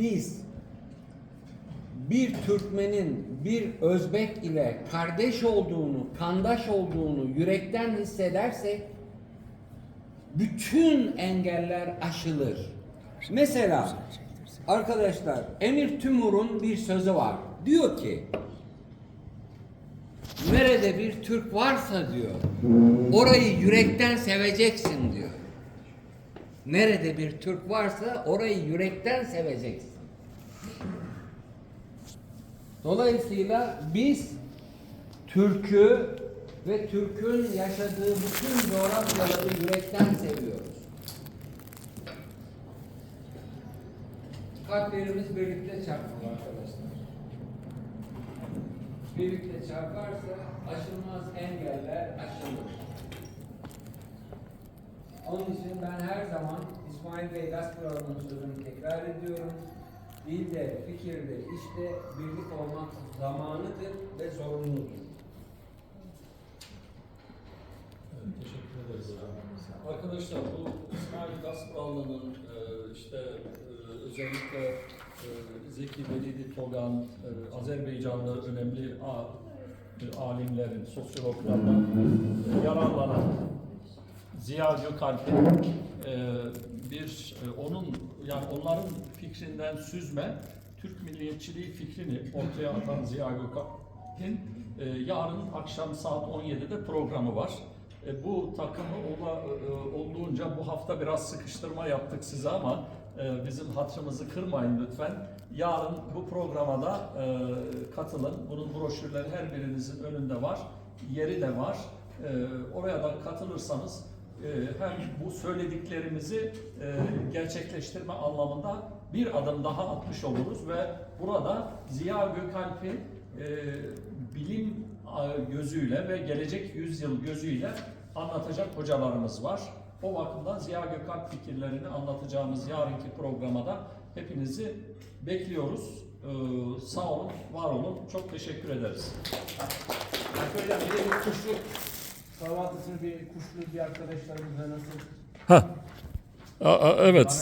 biz bir Türkmenin bir Özbek ile kardeş olduğunu, kandaş olduğunu yürekten hissedersek bütün engeller aşılır. Mesela arkadaşlar Emir Tümur'un bir sözü var. Diyor ki nerede bir Türk varsa diyor orayı yürekten seveceksin diyor. Nerede bir Türk varsa orayı yürekten seveceksin. Dolayısıyla biz Türk'ü ve Türk'ün yaşadığı bütün coğrafyaları yürekten seviyoruz. Kalplerimiz birlikte çarpmalı arkadaşlar. Birlikte çarparsa aşılmaz engeller aşılır. Onun için ben her zaman İsmail Bey Gasparalı'nın sözünü tekrar ediyorum. Dilde, fikirde, işte birlik olmak zamanıdır ve zorunludur. Evet, teşekkür ederiz. Arkadaşlar bu İsmail Gasparalı'nın e, işte e, özellikle e, Zeki Velidi Togan, e, Azerbaycanlı önemli a, e, alimlerin, sosyologlardan e, yararlanan Ziya Gökalp'in e, bir e, onun yani onların fikrinden süzme Türk milliyetçiliği fikrini ortaya atan Ziya Gökalp'in e, yarın akşam saat 17'de programı var. E, bu takımı ola, e, olduğunca bu hafta biraz sıkıştırma yaptık size ama e, bizim hatırımızı kırmayın lütfen. Yarın bu programa da e, katılın. Bunun broşürleri her birinizin önünde var. Yeri de var. E, oraya da katılırsanız hem bu söylediklerimizi e, gerçekleştirme anlamında bir adım daha atmış oluruz ve burada Ziya Gökalp'i e, bilim gözüyle ve gelecek yüzyıl gözüyle anlatacak hocalarımız var. O bakımdan Ziya Gökalp fikirlerini anlatacağımız yarınki programda hepinizi bekliyoruz. Ee, sağ olun, var olun. Çok teşekkür ederiz. Hocam bir de kahvaltısını bir kuşlu bir arkadaşlarımızla nasıl Ha. Evet.